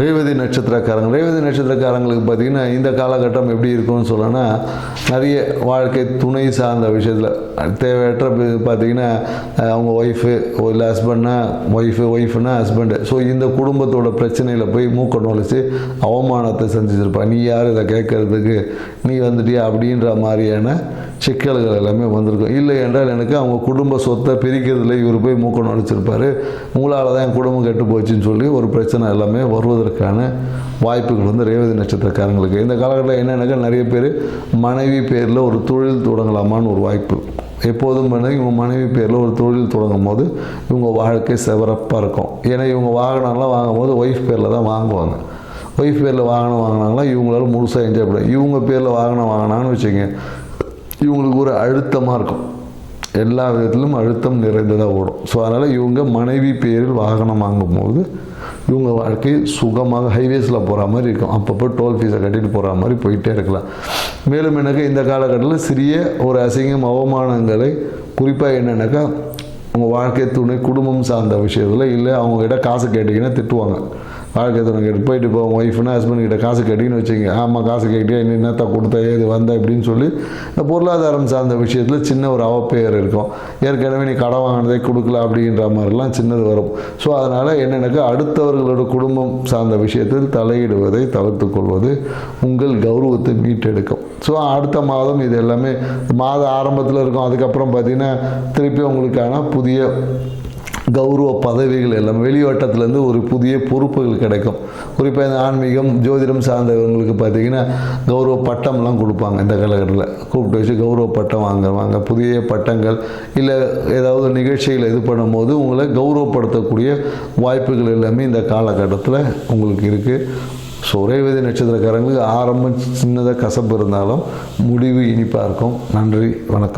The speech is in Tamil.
ரேவதி நட்சத்திரக்காரங்க ரேவதி நட்சத்திரக்காரங்களுக்கு பார்த்தீங்கன்னா இந்த காலகட்டம் எப்படி இருக்கும்னு சொல்லனா நிறைய வாழ்க்கை துணை சார்ந்த விஷயத்தில். தேவையற்ற பார்த்திங்கன்னா பார்த்தீங்கன்னா அவங்க ஒய்ஃபு இல்லை ஹஸ்பண்ட்னா ஒய்ஃபு ஒய்ஃப்னா ஹஸ்பண்டு ஸோ இந்த குடும்பத்தோட பிரச்சனையில் போய் மூக்க நுழைச்சி அவமானத்தை செஞ்சுருப்பா நீ யார் இதை கேட்கறதுக்கு? நீ வந்துட்டியா? அப்படின்ற மாதிரியான சிக்கல்கள் எல்லாமே வந்திருக்கும். இல்லை என்றால் எனக்கு அவங்க குடும்ப சொத்தை பிரிக்கிறதுல இவர் போய் மூக்கம் நுழைச்சிருப்பாரு. உங்களால் தான் என் குடும்பம் கெட்டு போச்சுன்னு சொல்லி ஒரு பிரச்சனை எல்லாமே வருவதற்கான வாய்ப்புகள் வந்து ரேவதி நட்சத்திரக்காரங்களுக்கு. இந்த காலகட்டத்தில் என்னென்னாக்கா நிறைய பேர் மனைவி பேரில் ஒரு தொழில் தொடங்கலாமான்னு ஒரு வாய்ப்பு. எப்போதும் பண்ணி இவங்க மனைவி பேரில் ஒரு தொழில் தொடங்கும் போது இவங்க வாழ்க்கை சிறப்பாக இருக்கும். ஏன்னா இவங்க வாகனம்லாம் வாங்கும்போது ஒய்ஃப் பேரில் தான் வாங்குவாங்க. ஒய்ஃப் பேரில் வாகனம் வாங்கினாங்களா இவங்களால முழுசாக என்ஜாய் பண்ண இவங்க பேரில் வாகனம் வாங்கினாங்கன்னு வச்சுக்கோங்க. இவங்களுக்கு ஒரு அழுத்தமாக இருக்கும். எல்லா விதத்திலும் அழுத்தம் நிறைந்ததாக ஓடும். ஸோ அதனால் இவங்க மனைவி பேரில் வாகனம் வாங்கும்போது இவங்க வாழ்க்கை சுகமாக ஹைவேஸில் போகிற மாதிரி இருக்கும். அப்பப்போ டோல் ஃபீஸை கட்டிட்டு போகிற மாதிரி போயிட்டே இருக்கலாம். மேலும் எனக்கு இந்த காலகட்டத்தில் சிறிய ஒரு அசிங்கம் அவமானங்களை குறிப்பாக என்னென்னாக்கா உங்கள் வாழ்க்கை துணை குடும்பம் சார்ந்த விஷயத்தில் இல்லை அவங்ககிட்ட காசு கேட்டிங்கன்னா திட்டுவாங்க. வாழ்க்கை துணை கேட்டு போயிட்டு இப்போ ஒய்ஃப்னா ஹஸ்பண்ட் கிட்ட காசு கேட்டிங்கன்னு வச்சுங்க ஆமாம் காசு கேட்டியா? நீ என்னத்த கொடுத்த? ஏது வந்த? அப்படின்னு சொல்லி இந்த பொருளாதாரம் சார்ந்த விஷயத்தில் சின்ன ஒரு அவப்பெயர் இருக்கும். ஏற்கனவே நீ கடன் வாங்கினதே கொடுக்கல அப்படின்ற மாதிரிலாம் சின்னது வரும். ஸோ அதனால் என்னென்னாக்கா அடுத்தவர்களோட குடும்பம் சார்ந்த விஷயத்தில் தலையிடுவதை தவிர்த்து கொள்வது உங்கள் கௌரவத்தை மீட்டெடுக்கும். ஸோ அடுத்த மாதம் இது எல்லாமே மாத ஆரம்பத்தில் இருக்கும். அதுக்கப்புறம் பார்த்தீங்கன்னா திருப்பி உங்களுக்கான புதிய கௌரவ பதவிகள் எல்லாம் வெளிவட்டத்திலேருந்து ஒரு புதிய பொறுப்புகள் கிடைக்கும். குறிப்பாக இந்த ஆன்மீகம் ஜோதிடம் சார்ந்தவங்களுக்கு பார்த்தீங்கன்னா கௌரவ பட்டம்லாம் கொடுப்பாங்க இந்த காலகட்டத்தில். கூப்பிட்டு வச்சு கௌரவ பட்டம் வாங்குவாங்க புதிய பட்டங்கள் இல்லை ஏதாவது நிகழ்ச்சியில் இது பண்ணும்போது உங்களை கௌரவப்படுத்தக்கூடிய வாய்ப்புகள் எல்லாமே இந்த காலகட்டத்தில் உங்களுக்கு இருக்குது ஸோ நட்சத்திரக்காரங்களுக்கு ஆரம்பம் சின்னதாக கசப்பு இருந்தாலும் முடிவு இனிப்பாக இருக்கும். நன்றி வணக்கம்.